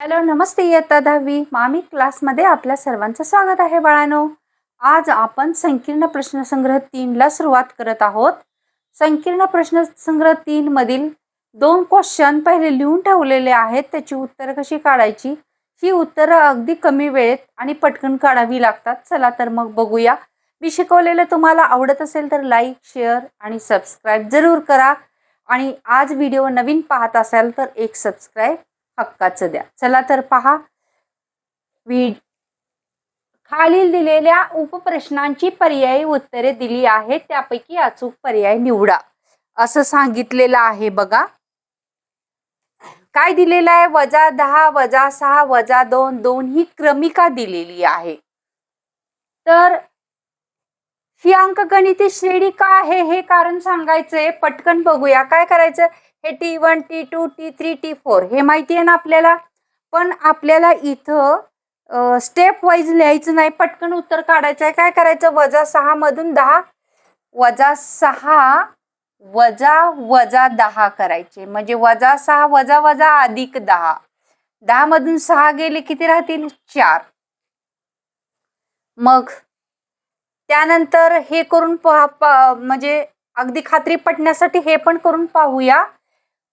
Hello नमस्ते इयत्ता दहावी. मामी क्लासमध्ये आपल्या सर्वांचं स्वागत आहे बाळानो. आज आपण संकीर्ण प्रश्नसंग्रह तीनला सुरुवात करत आहोत. संकीर्ण प्रश्नसंग्रह तीनमधील दोन क्वेश्चन पहिले लिहून ठेवलेले आहेत. त्याची उत्तरं कशी काढायची? ही उत्तरं अगदी कमी वेळेत आणि पटकन काढावी लागतात. चला तर मग बघूया. मी शिकवलेलं तुम्हाला आवडत असेल तर लाईक शेअर आणि सबस्क्राईब जरूर करा. आणि आज व्हिडिओ नवीन पाहत असाल तर एक सबस्क्राईब हक्काचं द्या. चला तर पहा. वी खालील दिलेल्या उपप्रश्नांची पर्यायी उत्तरे दिली आहेत. त्यापैकी अचूक पर्याय निवडा. असं सांगितलेलं आहे बघा. काय दिलेलं आहे? वजा दहा वजा सहा वजा दोन दोन ही क्रमिका दिलेली आहे. तर ही अंकगणिती श्रेणी का आहे हे कारण सांगायचंय. पटकन बघूया. काय करायचं? हे T one T two T three T four हे माहिती आहे ना आपल्याला? पण आपल्याला इथं स्टेप वाईज लिहायचं नाही. पटकन उत्तर काढायचं आहे काय करायचं? वजा सहा मधून दहा वजा सहा वजा वजा दहा करायचे. म्हणजे वजा सहा वजा वजा अधिक दहा. दहा मधून सहा गेले किती राहतील? चार. मग त्यानंतर हे करून पहा म्हणजे अगदी खात्री पटण्यासाठी हे पण करून पाहूया.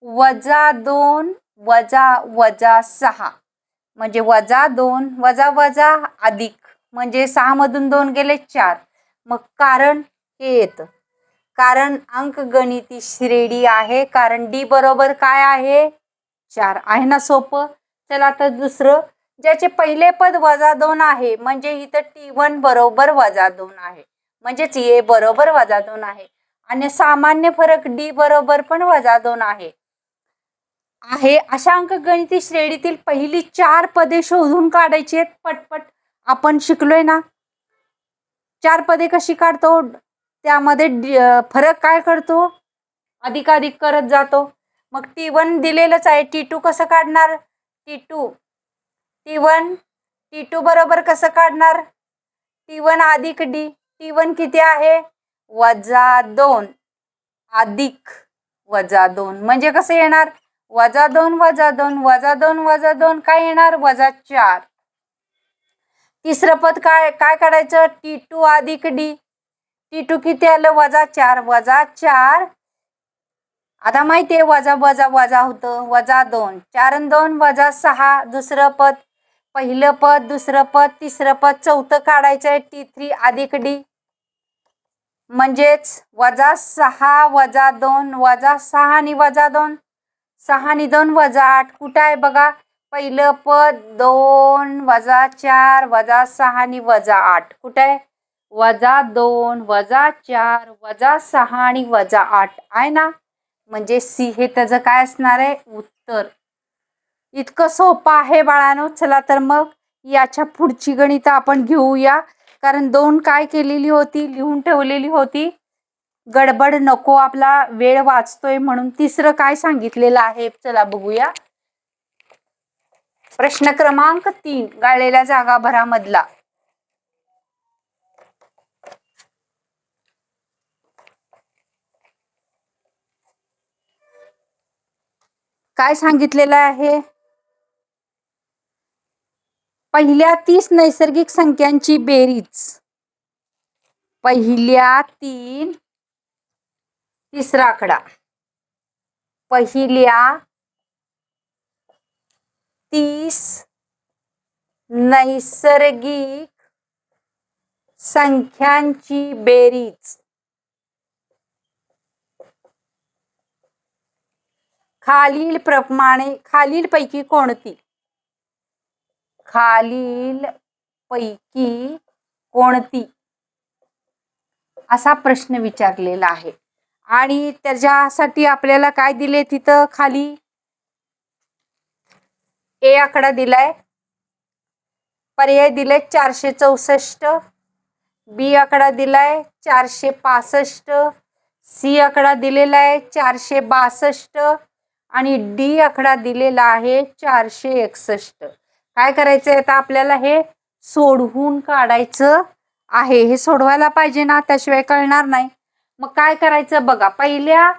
वजा दोन वजा वजा सहा. म्हणजे वजा दोन वजा वजा अधिक. म्हणजे सहामधून दोन गेले चार. मग कारण हे येतं. कारण अंकगणिती श्रेणी आहे. कारण डी बरोबर काय आहे? चार. आहे ना सोपं? चला तर दुसरं ज्याचे पहिले पद वजा दोन आहे म्हणजे इथं टी वन बरोबर वजा दोन आहे. म्हणजेच ए बरोबर वजा दोन आहे. आणि सामान्य फरक डी बरोबर पण वजा दोन आहे. आहे अशा अंकगणिती श्रेणीतील पहिली चार पदे शोधून काढायची आहेत. पटपट आपण शिकलोय ना? चार पदे कशी काढतो? त्यामध्ये फरक काय करतो? अधिकाधिक करत जातो. मग टी वन दिलेलंच आहे. टी टू कसं काढणार? T two T one T two बरोबर कसं काढणार? टी वन अधिक डी टी वन किती आहे? वजा दोन. अधिक वजा दोन. म्हणजे कसं येणार? वजा दोन वजा दोन वजा दोन वजा दोन. काय येणार? वजा चार. तिसरं पद काय काय काढायचं? टी टू अधिक डी टी टू किती आलं? वजा चार. वजा चार. आता माहिती आहे वजा वजा वजा होतं. वजा दोन. चार दोन वजा सहा. दुसरं पद? पहिलं पद दुसरं पद तिसरं पद चौथं काढायचं आहे. टी थ्री अधिक डी. म्हणजेच वजा सहा वजा दोन वजा सहा आणि वजा दोन. सहा आणि दोन वजा आठ कुठं आहे बघा? पहिलं पद दोन वजा चार वजा सहा आणि वजा आठ कुठं आहे? वजा दोन वजा चार वजा सहा आणि वजा आठ आहे ना? म्हणजे सी हे त्याचं काय असणार आहे? उत्तर. इतकं सोपं आहे बाळानो. चला तर मग याच्या पुढची गणित आपण घेऊया. कारण दोन काय केलेली होती? लिहून ठेवलेली होती. गडबड नको आपला वेळ वाचतोय म्हणून तिसरं काय सांगितलेलं आहे? चला बघूया. प्रश्न क्रमांक तीन गाळलेल्या जागा भरामधला काय सांगितलेलं आहे? पहिल्या तीस नैसर्गिक संख्यांची बेरीज. पहिल्या तीन तिसरा आकडा. पहिल्या तीस नैसर्गिक संख्यांची बेरीज. खालील प्रमाणे खालीलपैकी कोणती? खालील पैकी कोणती? असा प्रश्न विचारलेला आहे. आणि त्याच्यासाठी आपल्याला काय दिले तिथं खाली? ए आकडा दिलाय. पर्याय दिलाय चारशे चौसष्ट. बी आकडा दिलाय चारशे पासष्ट. सी आकडा दिलेला आहे चारशे बासष्ट. आणि डी आकडा दिलेला आहे चारशे एकसष्ट. काय करायचं आहे आता आपल्याला हे सोडवून काढायचं आहे. हे सोडवायला पाहिजे ना त्याशिवाय कळणार नाही. मग काय करायचं बघा पहिल्या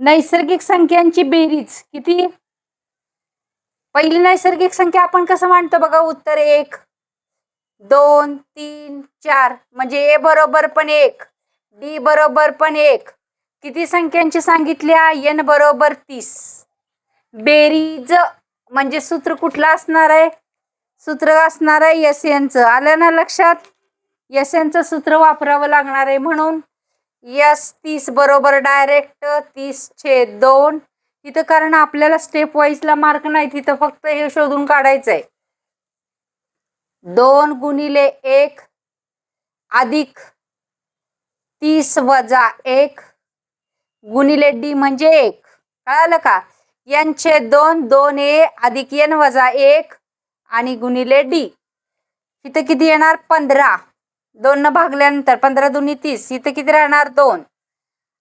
नैसर्गिक संख्यांची बेरीज किती? पहिली नैसर्गिक संख्या आपण कसं मांडतो बघा? उत्तर एक दोन तीन चार. म्हणजे ए बरोबर पण एक डी बरोबर पण एक. किती संख्यांची सांगितल्या एन बरोबर तीस. बेरीज म्हणजे सूत्र कुठलं असणार आहे? सूत्र असणार आहे यस यांचं. आलं ना लक्षात? यस यांचं सूत्र वापरावं लागणार आहे म्हणून. यस तीस बरोबर डायरेक्ट तीस छे दोन. तिथं कारण आपल्याला स्टेप वाईजला मार्क नाही तिथं फक्त हे शोधून काढायचं आहे दोन गुणिले एक अधिक तीस वजा एक गुणिले डी म्हणजे एक. कळालं का? यांचे दोन दोन ए अधिक एन वजा एक आणि गुणिले डी. इथं किती येणार? पंधरा. दोन न भागल्यानंतर पंधरा दोन्ही तीस. इथं किती राहणार? दोन.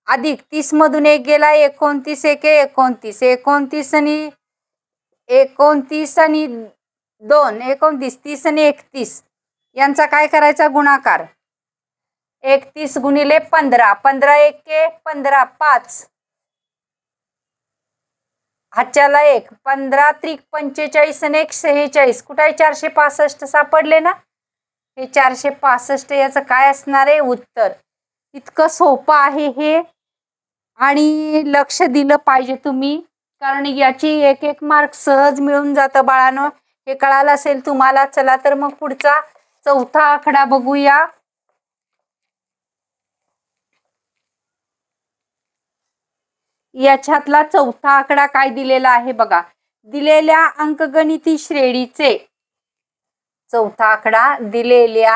अधिक तीस मधून एक गेला एकोणतीस एक एकोणतीस. एकोणतीस आणि एकोणतीस आणि दोन एकोणतीस तीस आणि एकतीस. यांचा काय करायचा? गुणाकार. एकतीस गुणिले पंधरा. पंधरा एके पंधरा पाच. हाच्याला एक पंधरा त्रिक पंचेचाळीस आणि एक सेहेचाळीस. कुठं आहे चारशे पासष्ट सापडले ना? हे चारशे पासष्ट याचं काय असणार आहे? उत्तर. इतकं सोपं आहे हे. आणि लक्ष दिलं पाहिजे तुम्ही. कारण याची एक एक मार्क सहज मिळून जातं बाळानं. हे कळालं असेल तुम्हाला. चला तर मग पुढचा चौथा आकडा बघूया. याच्यातला चौथा आकडा काय दिलेला आहे बघा. दिलेल्या अंकगणिती श्रेणीचे चौथा आकडा दिलेल्या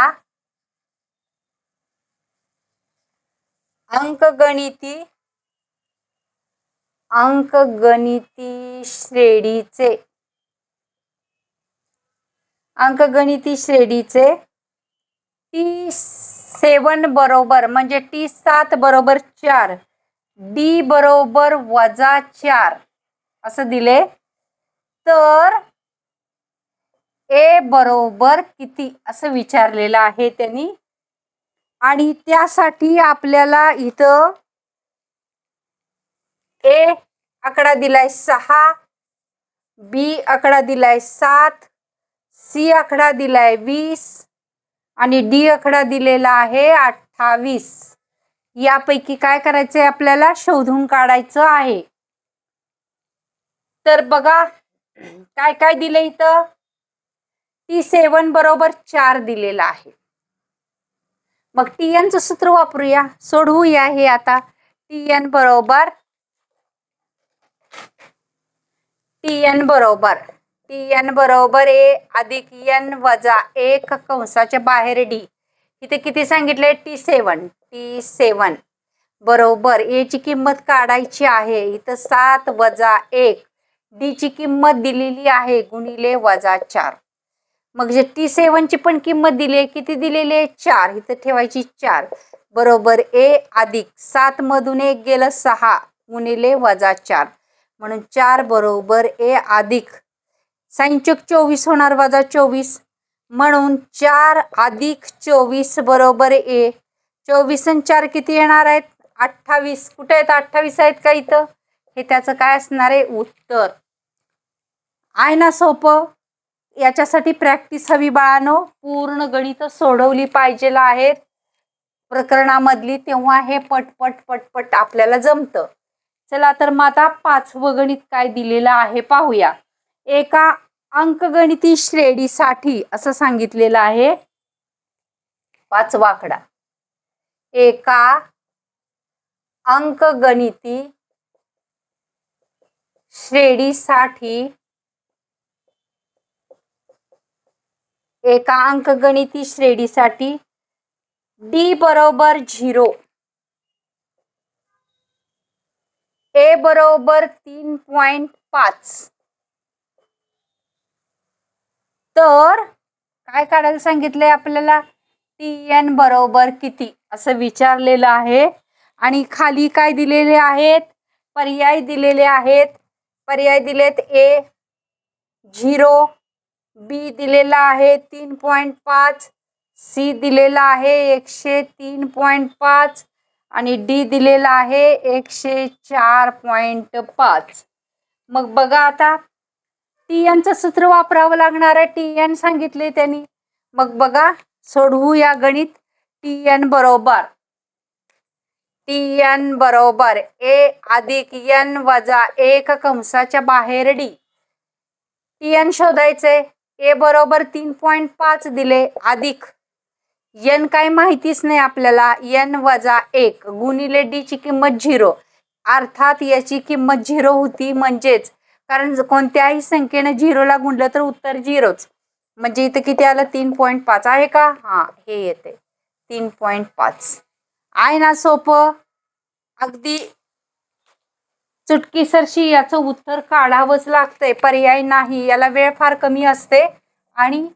अंकगणिती अंकगणिती श्रेणीचे अंकगणिती श्रेणीचे टी सेवन बरोबर म्हणजे टी सात बरोबर चार. डी बरोबर वजा चार. असं दिले. तर ए बरोबर किती? असं विचारलेलं आहे त्यांनी. आणि त्यासाठी आपल्याला इथं ए आकडा दिलाय सहा बी आकडा दिलाय सात सी आकडा दिलाय वीस आणि डी आकडा दिलेला आहे अठ्ठावीस. यापैकी काय करायचंय आपल्याला? शोधून काढायचं आहे. तर बघा काय काय दिलं इथं? टी सेवन बरोबर चार दिलेला आहे. मग टी एनचं सूत्र वापरूया. सोडवूया हे आता. टी एन बरोबर टी एन बरोबर टी एन बरोबर ए अधिक एन वजा एक कंसाच्या बाहेर डी. इथे किती सांगितले? टी सेवन टी सेवन बरोबर. ए ची किंमत काढायची आहे. इथं सात वजा एक. डी ची किंमत दिलेली आहे. गुणिले वजा चार. मग जे टी सेवनची पण किंमत दिली आहे किती दिलेली आहे? चार. इथं ठेवायची चार. बरोबर. ए अधिक सात मधून एक गेलं सहा. गुणिले वजा चार. म्हणून चार बरोबर. ए अधिक. साईनचक चोवीस होणार वजा चोवीस. म्हणून चार अधिक चोवीस बरोबर ए. चोवीस आणि चार किती येणार आहेत? अठ्ठावीस. कुठे आहेत? अठ्ठावीस आहेत का इथं? हे त्याचं काय असणार आहे? उत्तर. आहे ना सोपं? याच्यासाठी प्रॅक्टिस हवी बाळानो. पूर्ण गणित सोडवली पाहिजेला आहेत प्रकरणामधली तेव्हा हे पटपट पटपट आपल्याला जमतं. चला तर मग आता पाचवं गणित काय दिलेलं आहे पाहूया. एका अंकगणिती श्रेणीसाठी असं सांगितलेलं आहे. पाचवा आकडा एका अंकगणिती श्रेणीसाठी एका अंकगणिती श्रेणीसाठी डी बरोबर झिरो. ए बरोबर तीन पॉइंट पाच. तर काय काढायला सांगितलंय आपल्याला? टी एन बरोबर किती? असं विचारलेलं आहे. आणि खाली काय दिलेले आहेत? पर्याय दिलेले आहेत. पर्याय दिलेत ए झिरो बी दिलेला आहे तीन पॉईंट पाच सी दिलेला आहे एकशे तीन पॉईंट पाच आणि डी दिलेला आहे एकशे चार पॉईंट पाच. मग बघा आता टी यांचं सूत्र वापरावं लागणार आहे. टी एन सांगितले त्यांनी. मग बघा सोडवू या गणित. टी एन बरोबर. टी एन बरोबर. ए अधिक एन वजा एक कंसाच्या बाहेर डी टी एन शोधायचंय. ए बरोबर तीन पॉईंट पाच दिले अधिक. एन काय माहितीच नाही आपल्याला. एन वजा एक गुणिले डीची किंमत झिरो. अर्थात याची किंमत झिरो होती म्हणजेच कारण कोणत्याही संख्येनं झिरोला गुणलं तर उत्तर झिरोच. म्हणजे इथं किती आलं? तीन पॉईंट पाच. आहे का? हा हे येते. तीन पॉईंट पाच. आहे ना सोपं? अगदी चुटकीसरशी याचं उत्तर काढावंच लागतंय. पर्याय नाही. याला वेळ फार कमी असते. आणि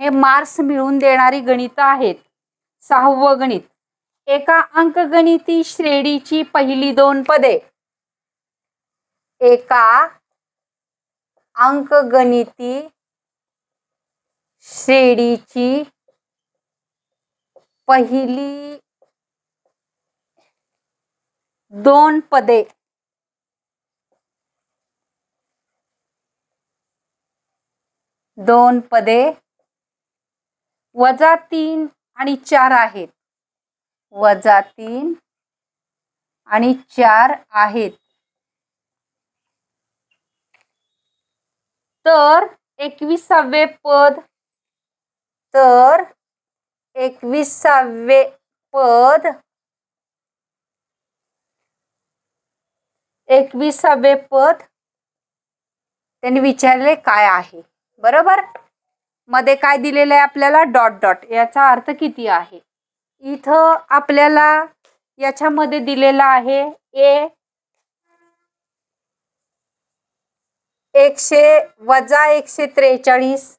हे मार्क्स मिळवून देणारी गणित आहेत. सहावं गणित. एका अंकगणिती श्रेणीची पहिली दोन पदे. एका अंकगणिती श्रेणीची पहिली दोन पदे. दोन पदे. वजा तीन आणि चार आहेत. वजा तीन आणि चार आहेत. तर एकविसावे पद तर एकविसावे पद एकविसावे पद त्यांनी विचारले काय आहे? बरोबर? मध्ये काय दिलेलं आहे आपल्याला? Dot dot. याचा अर्थ किती आहे? इथं आपल्याला याच्यामध्ये दिलेला आहे ए एकशे वजा एकशे त्रेचाळीस.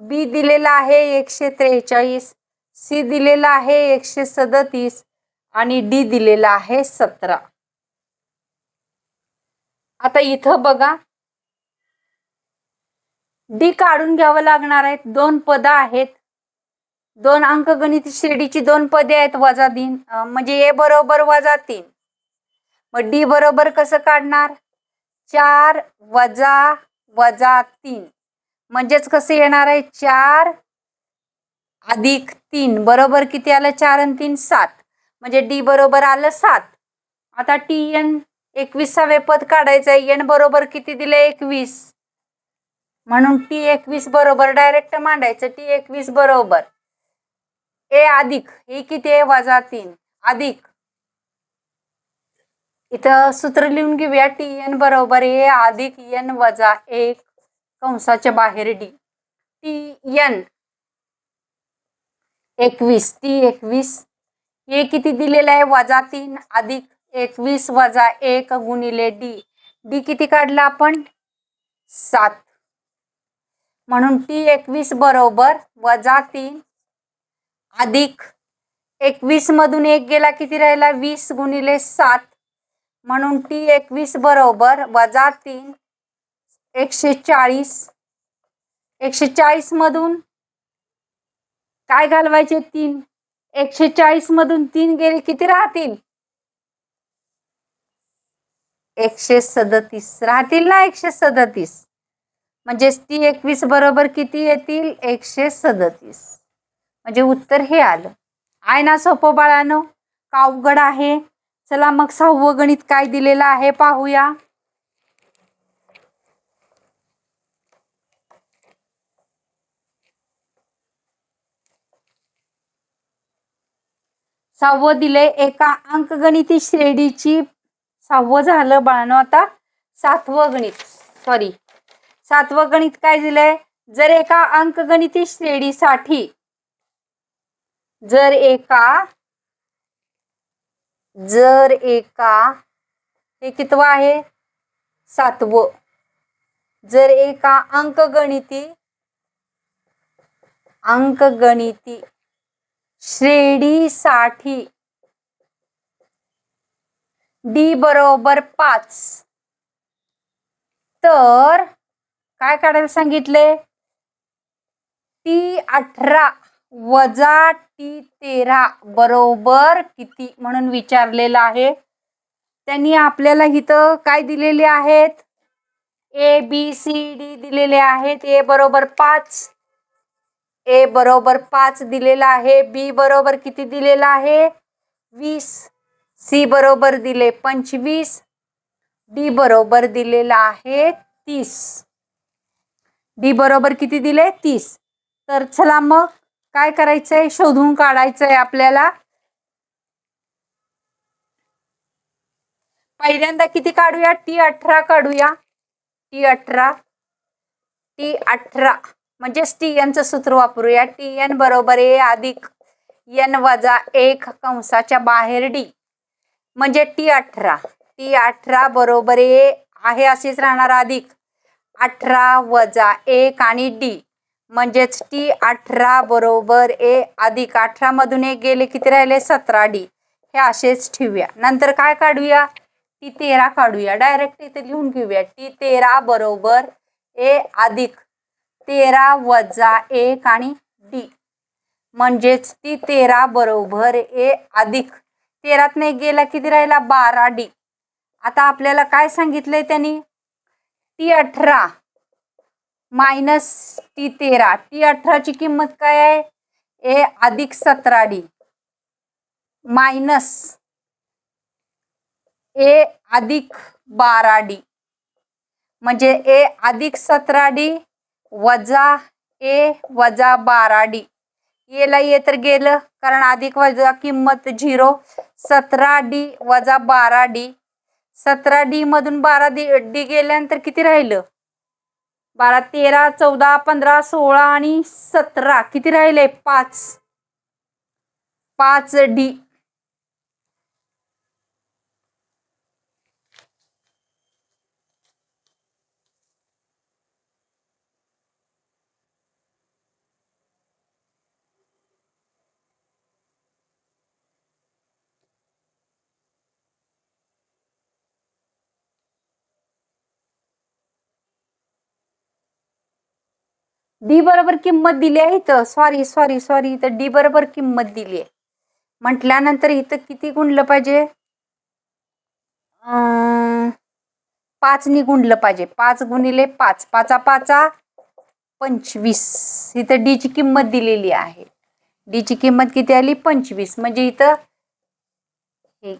बी दिलेला आहे एकशे त्रेचाळीस. सी दिलेला आहे एकशे सदतीस. आणि डी दिलेला आहे सतरा. आता इथं बघा. डी काढून घ्यावं लागणार आहेत. दोन पदं आहेत. दोन अंकगणित श्रेणीची दोन पदे आहेत वजा दिन म्हणजे ए बरोबर वजा तीन. मग डी बरोबर कसं काढणार? चार वजा वजा तीन. म्हणजेच कसं येणार आहे? चार अधिक तीन. बरोबर किती आलं? चार आणि तीन सात. म्हणजे डी बरोबर आलं सात. आता टी एन एकविसावे पद काढायचं आहे. एन बरोबर किती दिले? एकवीस. म्हणून टी एकवीस बरोबर डायरेक्ट मांडायचं. टी एकवीस बरोबर. ए अधिक. हे किती आहे? वजा तीन. अधिक. इथं सूत्र लिहून घेऊया. टी एन बरोबर ए अधिक एन वजा एक कंसाच्या बाहेर डी टी एन एकवीस. टी एकवीस. हे किती दिलेलं आहे? वजा तीन अधिक एकवीस वजा एक गुणिले डी डी किती काढला आपण? सात. म्हणून टी एकवीस बरोबर वजा तीन अधिक एकवीस मधून एक गेला किती राहिला? वीस गुणिले सात. म्हणून टी एकवीस बरोबर वजा तीन एकशे चाळीस. एकशे चाळीस मधून काय घालवायचे तीन? एकशे चाळीस मधून तीन गेले किती राहतील? एकशे सदतीस. राहतील ना एकशे सदतीस? म्हणजेच ती एकवीस बरोबर किती येतील? एकशे सदतीस. म्हणजे उत्तर हे आलं. आहे ना सोपं बाळानं? का अवघड आहे? चला मग सहावं गणित काय दिलेलं आहे पाहूया. सहावं दिले एका अंकगणिती श्रेणीची. सहावं झालं बाळानं आता. सातवं गणित. सॉरी सातवं गणित काय दिलंय? जर एका अंकगणिती श्रेणीसाठी जर एका जर एका हे कितवं आहे? सातवं. जर एका अंकगणिती अंकगणिती श्रेणीसाठी डी बरोबर पाच. तर काय काढायला सांगितले टी अठरा. वजा टी तेरा बरोबर किती म्हणून विचारलेलं आहे? त्यांनी आपल्याला इथं काय दिलेले आहेत? ए बी सी डी दिलेले आहेत. ए बरोबर पाच. ए बरोबर पाच दिलेला आहे. बी बरोबर किती दिलेला आहे? वीस. सी बरोबर दिले पंचवीस. डी बरोबर दिलेला आहे तीस. डी बरोबर किती दिले? तीस. तर चला मग काय करायचंय? शोधून काढायचंय आपल्याला. पहिल्यांदा किती काढूया? टी अठरा काढूया. टी अठरा. टी अठरा. म्हणजेच टी एनचं सूत्र वापरूया. टी एन बरोबर ए अधिक एन वजा एक कंसाच्या बाहेर डी. म्हणजे टी अठरा. टी अठरा बरोबर ए आहे असेच राहणार अधिक. अठरा वजा एक आणि डी. म्हणजेच टी अठरा बरोबर ए अधिक अठरामधून एक गेले किती राहिले? सतरा डी. हे असेच ठेवूया. नंतर काय काढूया? टी तेरा काढूया. डायरेक्ट इथे लिहून घेऊया. टी तेरा बरोबर ए अधिक तेरा वजा एक आणि डी. म्हणजेच टी तेरा बरोबर ए अधिक तेरात नाही गेला किती राहिला? बारा डी. आता आपल्याला काय सांगितलंय त्यांनी? टी अठरा मायनस टी तेरा. टी अठराची किंमत काय आहे? ए अधिक सतरा डी. मायनस ए अधिक बारा डी. म्हणजे ए अधिक सतरा डी वजा ए वजा बारा डी. येला ये तर गेलं कारण अधिक वजा किंमत झिरो. सतरा डी वजा बारा डी. सतरा डी मधून बारा डी डी गेल्यानंतर किती राहिलं? बारा तेरा चौदा पंधरा सोळा आणि सतरा. किती राहिले? पाच. पाच डी डी बरोबर किंमत दिली आहे इथं. सॉरी सॉरी सॉरी इथं डी बरोबर किंमत दिली आहे. म्हटल्यानंतर इथं किती गुंडलं पाहिजे? पाचनी गुंडलं पाहिजे. पाच गुणिले पाच. पाचा पाचा पंचवीस. इथं डीची किंमत दिलेली आहे. डीची किंमत किती आली? पंचवीस. म्हणजे इथं डी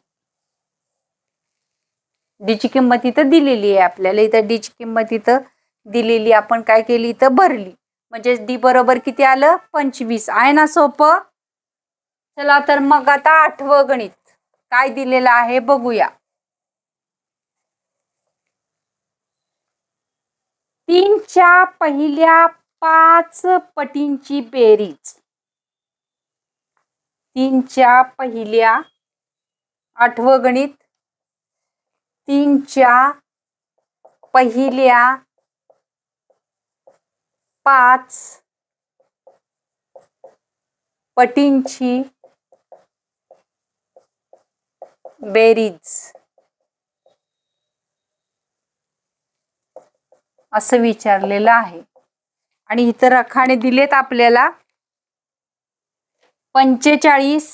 डीची किंमत इथं दिलेली आहे आपल्याला. इथं डीची किंमत इथं दिलेली. आपण काय केली? इथं भरली. म्हणजे डी बरोबर किती आलं? पंचवीस. आहे ना सोपं? चला तर मग आता आठवं गणित. काय दिलेलं आहे बघूया. तीनच्या पहिल्या पाच पटींची बेरीज. तीनच्या पहिल्या आठवं गणित. तीनच्या पहिल्या पाच पटींची बेरीज. असं विचारलेलं आहे. आणि इतर रखाणे दिलेत आपल्याला. पंचेचाळीस.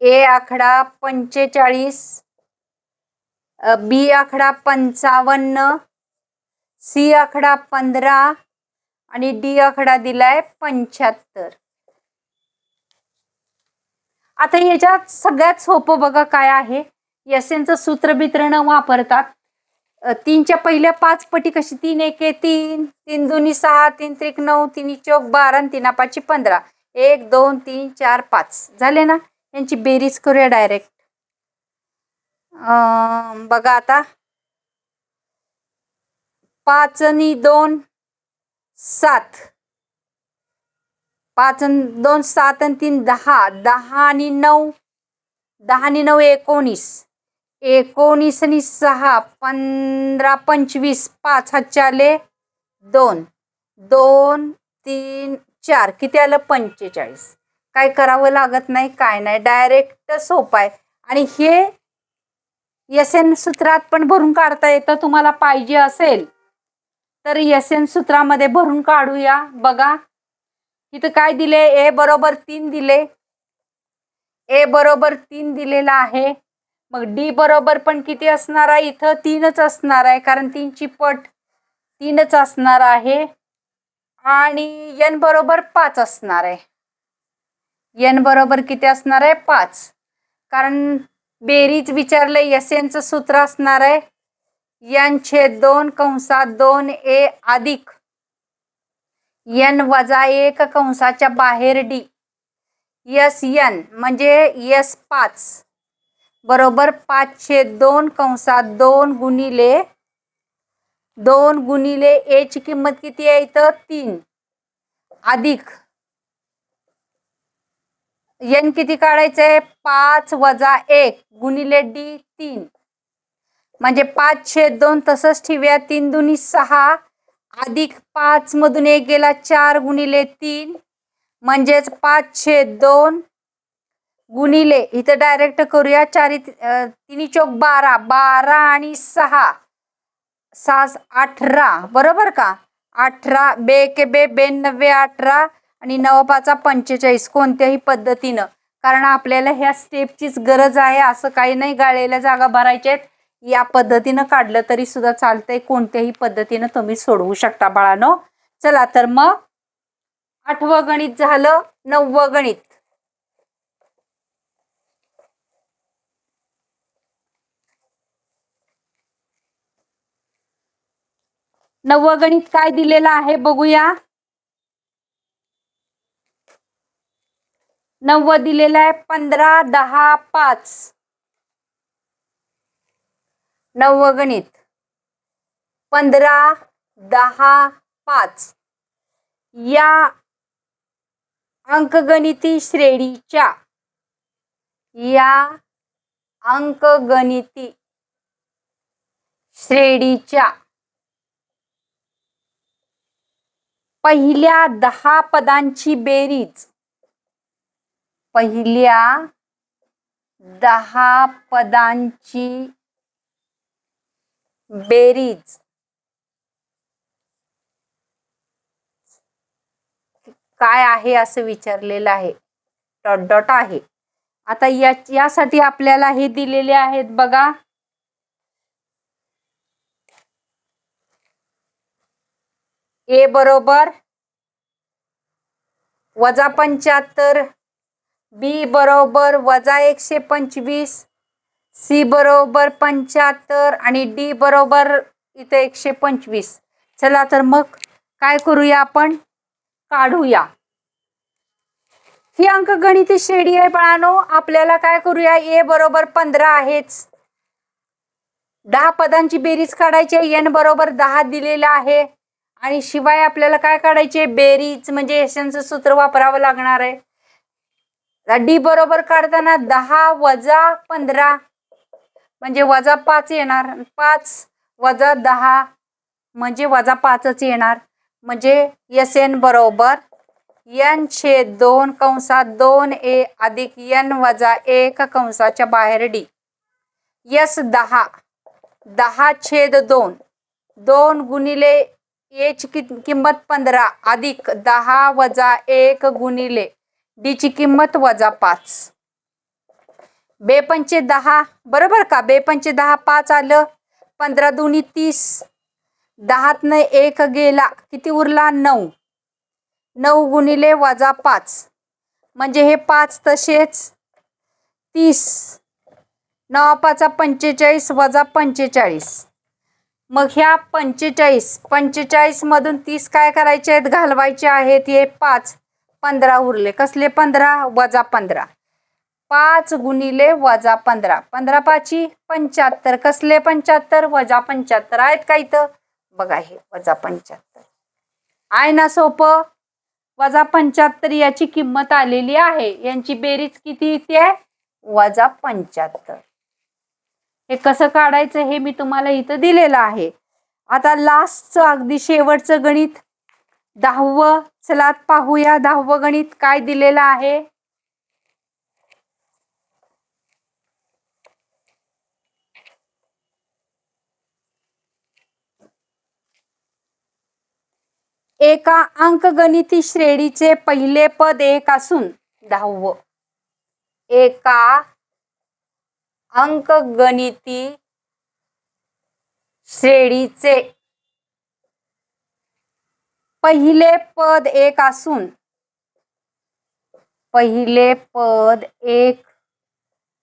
ए आकडा पंचेचाळीस. बी आकडा पंचावन्न. सी आकडा पंधरा आणि डी आकडा दिलाय पंच्याहत्तर. आता याच्यात सगळ्यात सोपं बघा काय आहे. यसेंचं सूत्र न वापरतात. तीनच्या पहिल्या पाच पटी कशी? तीन एके तीन. तीन दोन्ही सहा तीन त्रिक नऊ तीन चौक बारा आणि तीन पाचशे पंधरा. एक दोन तीन चार पाच. झाले ना? यांची बेरीज करूया डायरेक्ट बघा आता. पाच आणि दोन सात. पाच आणि दोन सात आणि तीन दहा. दहा आणि नऊ दहा आणि नऊ एकोणीस. एकोणीस आणि सहा पंधरा पंचवीस. पाच हातचे दोन. दोन तीन चार. किती आलं? पंचेचाळीस. काय करावं लागत नाही काय नाही. डायरेक्ट सोपं आहे. आणि हे एस एन सूत्रात पण भरून काढता येतं. तुम्हाला पाहिजे असेल. तर एस एन सूत्रामध्ये भरून काढूया. बघा. इथं काय दिले? ए बरोबर तीन दिले. ए बरोबर तीन दिलेला आहे. मग डी बरोबर पण किती असणार आहे? इथं तीनच असणार आहे कारण तीनची पट तीनच असणार आहे. आणि एन बरोबर पाच असणार आहे. एन बरोबर किती असणार आहे? पाच. कारण बेरीज विचारलं एस एनचं सूत्र असणार आहे. छेद दोन कंसात दोन ए अधिक. एन वजा एक कंसाच्या बाहेर डी. एस एन म्हणजे एस पाच. बरोबर पाच दोन कंसात दोन गुणिले दोन गुणिले ए ची किंमत किती आहे इथं? तीन. अधिक. एन किती काढायचं आहे पाच वजा एक गुणिले डी तीन. म्हणजे पाच छेद दोन तसंच ठेवूया. तीन दुनी सहा. अधिक पाच मधून एक गेला चार गुणिले तीन. म्हणजेच पाच छेद दोन गुणिले इथं डायरेक्ट करूया. चारी तिन्ही चौक बारा. बारा आणि सहा. सास अठरा. बरोबर का? अठरा बे के बे बेनव्वे अठरा आणि नवपाचा पंचेचाळीस. कोणत्याही पद्धतीनं. कारण आपल्याला ह्या स्टेपचीच गरज आहे. असं काही नाही. गाळलेल्या जागा भरायच्या आहेत. या पद्धतीनं काढलं तरी सुद्धा चालतंय. कोणत्याही पद्धतीनं तुम्ही सोडवू शकता बाळानो. चला तर मग आठवं गणित झालं नववं गणित. नववं गणित काय दिलेलं आहे बघूया. नव्वद दिलेलं आहे पंधरा दहा पाच. नवगणित. पंधरा दहा पाच. या अंकगणिती श्रेणीच्या या अंकगणिती श्रेणीच्या पहिल्या दहा पदांची बेरीज. पहिल्या दहा पदांची बेरीज. काय आहे असं विचारलेलं आहे. डॉट डॉट आहे. आता या यासाठी आपल्याला हे दिलेले आहेत बघा. ए बरोबर. वजा पंच्याहत्तर. बी बरोबर. वजा एकशे पंचवीस. सी बरोबर पंच्याहत्तर आणि डी बरोबर इथे एकशे पंचवीस. चला तर मग काय करूया आपण? काढूया. ही अंकगणिती श्रेणी आहे बाळानो. आपल्याला काय करूया? ए बरोबर पंधरा आहेच. दहा पदांची बेरीज काढायची आहे. एन बरोबर दहा दिलेला आहे. आणि शिवाय आपल्याला काय काढायचे? बेरीज म्हणजे एशनचं सूत्र वापरावं लागणार आहे. डी बरोबर काढताना दहा वजा पंधरा म्हणजे वजा पाच येणार. पाच वजा दहा म्हणजे वजा पाचच येणार. म्हणजे एस एन बरोबर एन छेद दोन कंसात दोन ए अधिक एन वजा एक कंसाच्या बाहेर डी. यस दहा दहा छेद दोन दोन गुणिले एची कि किंमत पंधरा अधिक दहा वजा एक गुणिले डीची किंमत वजा पाच. बेपंचे दहा बरोबर का? बेपंचे दहा पाच आलं पंधरा दोन्ही तीस. दहातनं एक गेला किती उरला? नऊ. नऊ गुणिले वजा पाच. म्हणजे हे पाच तसेच. तीस. नवा पाचा पंचेचाळीस वजा पंचेचाळीस. मग ह्या पंचेचाळीस पंचेचाळीसमधून तीस काय करायचे आहेत? घालवायचे आहेत हे पाच. पंधरा उरले. कसले? पंधरा वजा पंधरा. पाच गुणिले वजा पंधरा. पंधरा पाची पंच्याहत्तर. कसले पंच्याहत्तर? वजा पंच्याहत्तर आहेत का इथं? बघा हे वजा पंच्याहत्तर. आहे ना सोपं? वजा पंच्याहत्तर याची किंमत आलेली आहे. यांची बेरीज किती इथे आहे? वजा पंच्याहत्तर. हे कसं काढायचं हे मी तुम्हाला इथं दिलेलं आहे. आता लास्टचं अगदी शेवटचं गणित. दहावं चलात पाहूया दहावं गणित काय दिलेलं आहे? एका अंकगणिती श्रेणीचे पहिले पद एक असून दहावं. एका अंकगणिती श्रेणीचे पहिले पद एक असून पहिले पद एक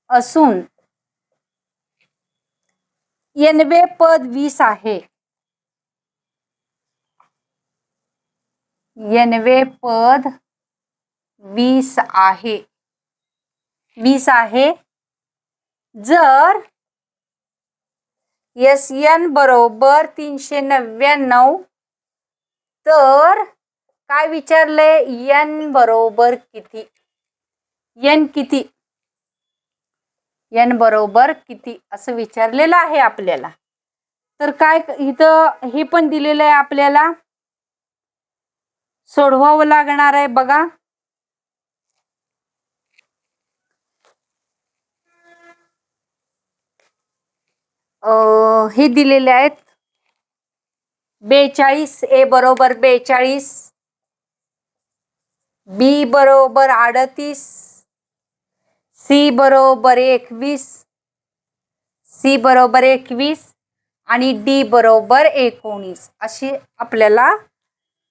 असून एनवे पद वीस आहे. यनवे पद वीस आहे. वीस आहे. जर एस एन बरोबर तीनशे नव्याण्णव तर काय विचारलंय यन बरोबर किती? यन किती? यन बरोबर किती? असं विचारलेलं आहे आपल्याला. तर काय इथं हे पण दिलेलं आहे आपल्याला. सोडवावं लागणार आहे बघा. हे दिलेले आहेत. बेचाळीस ए बरोबर बेचाळीस. बी बरोबर अडतीस. सी बरोबर एकवीस. सी बरोबर एकवीस आणि डी बरोबर एकोणीस. अशी आपल्याला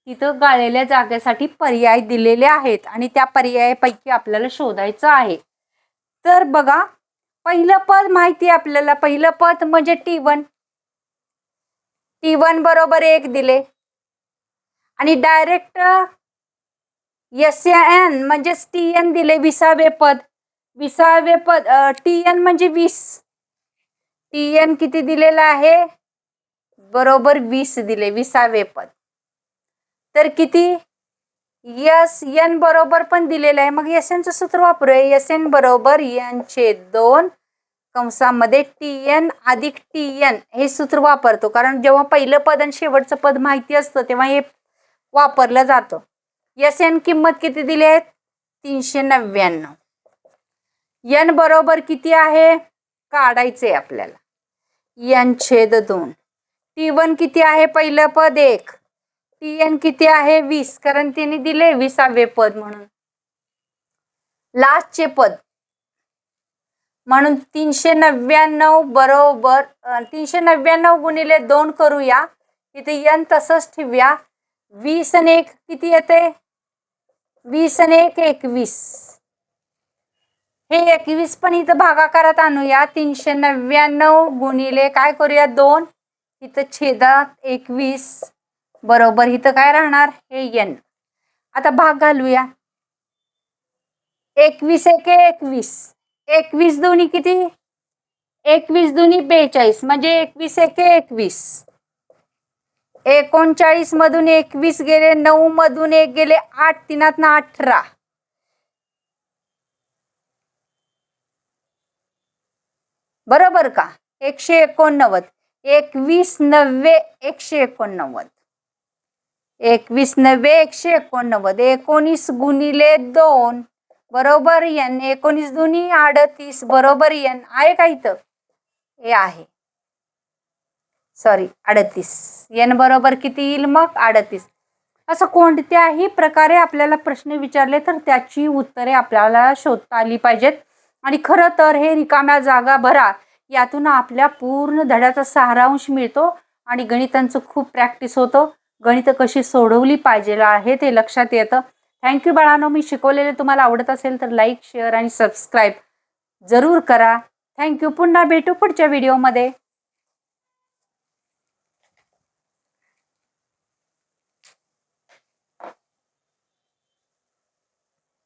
तिथं गाळलेल्या जागेसाठी पर्याय दिलेले आहेत आणि त्या पर्यायापैकी आपल्याला शोधायचं आहे. तर बघा पहिलं पद माहिती आहे आपल्याला. पहिलं पद म्हणजे टी वन टी वन बरोबर एक दिले. आणि डायरेक्ट एस एन म्हणजेच टी एन दिले विसावे पद. विसावे पद टी एन म्हणजे वीस. टी एन किती दिलेलं आहे? बरोबर वीस दिले विसावे पद. तर किती? यस एन बरोबर पण दिलेलं आहे. मग एस एनचं सूत्र वापरूया. एस एन बरोबर एन छेद दोन कंसामध्ये टी एन अधिक टी एन हे सूत्र वापरतो. कारण जेव्हा पहिलं पद आणि शेवटचं पद माहिती असतं तेव्हा हे वापरलं जातं. एस एन किंमत किती दिली आहे? तीनशे नव्याण्णव. एन बरोबर किती आहे? काढायचे आपल्याला. एन छेद दोन. टी वन किती आहे? पहिलं पद एक. टी एन किती आहे? वीस. कारण तिने दिले विसावे पद म्हणून. लास्टचे पद. म्हणून तीनशे नव्याण्णव बरोबर तीनशे नव्याण्णव गुणिले दोन करूया. तिथे एन तसंच ठेवूया. वीस आणि एक किती येते? वीस आणि एक एकवीस. हे एकवीस पण इथं भागाकारात आणूया. तीनशे नव्याण्णव गुणिले काय करूया? दोन. इथं छेदात एकवीस. बरोबर इथं काय राहणार? हे एन आता भाग घालूया. एकवीस एके एकवीस. एकवीस दोन्ही किती? एकवीस दोन्ही बेचाळीस. म्हणजे एकवीस एके एकवीस. एकोणचाळीस मधून एकवीस गेले नऊ मधून एक गेले आठ. तीनात अठरा. बरोबर का? एकशे एकोणनव्वद. एकवीस नव्वे एकशे एकोणनव्वद. एकवीस नव्वे एकशे एकोणनव्वद एकोणीस गुणिले दोन बरोबर एन एकोणीस दोन्ही अडतीस बरोबर एन आहे का इथं? हे आहे. सॉरी अडतीस. एन बरोबर किती येईल मग? अडतीस. असं कोणत्याही प्रकारे आपल्याला प्रश्न विचारले तर त्याची उत्तरे आपल्याला शोधता आली पाहिजेत. आणि खरं तर हे रिकाम्या जागा भरा. यातून आपल्या पूर्ण धड्याचा सारांश मिळतो आणि गणितांचं खूप प्रॅक्टिस होतं. गणितं कशी सोडवली पाहिजे आहे ते लक्षात येतं. थँक्यू बाळानो मी शिकवलेले तुम्हाला आवडत असेल तर लाईक शेअर आणि सबस्क्राईब जरूर करा. थँक्यू पुन्हा भेटू पुढच्या व्हिडिओमध्ये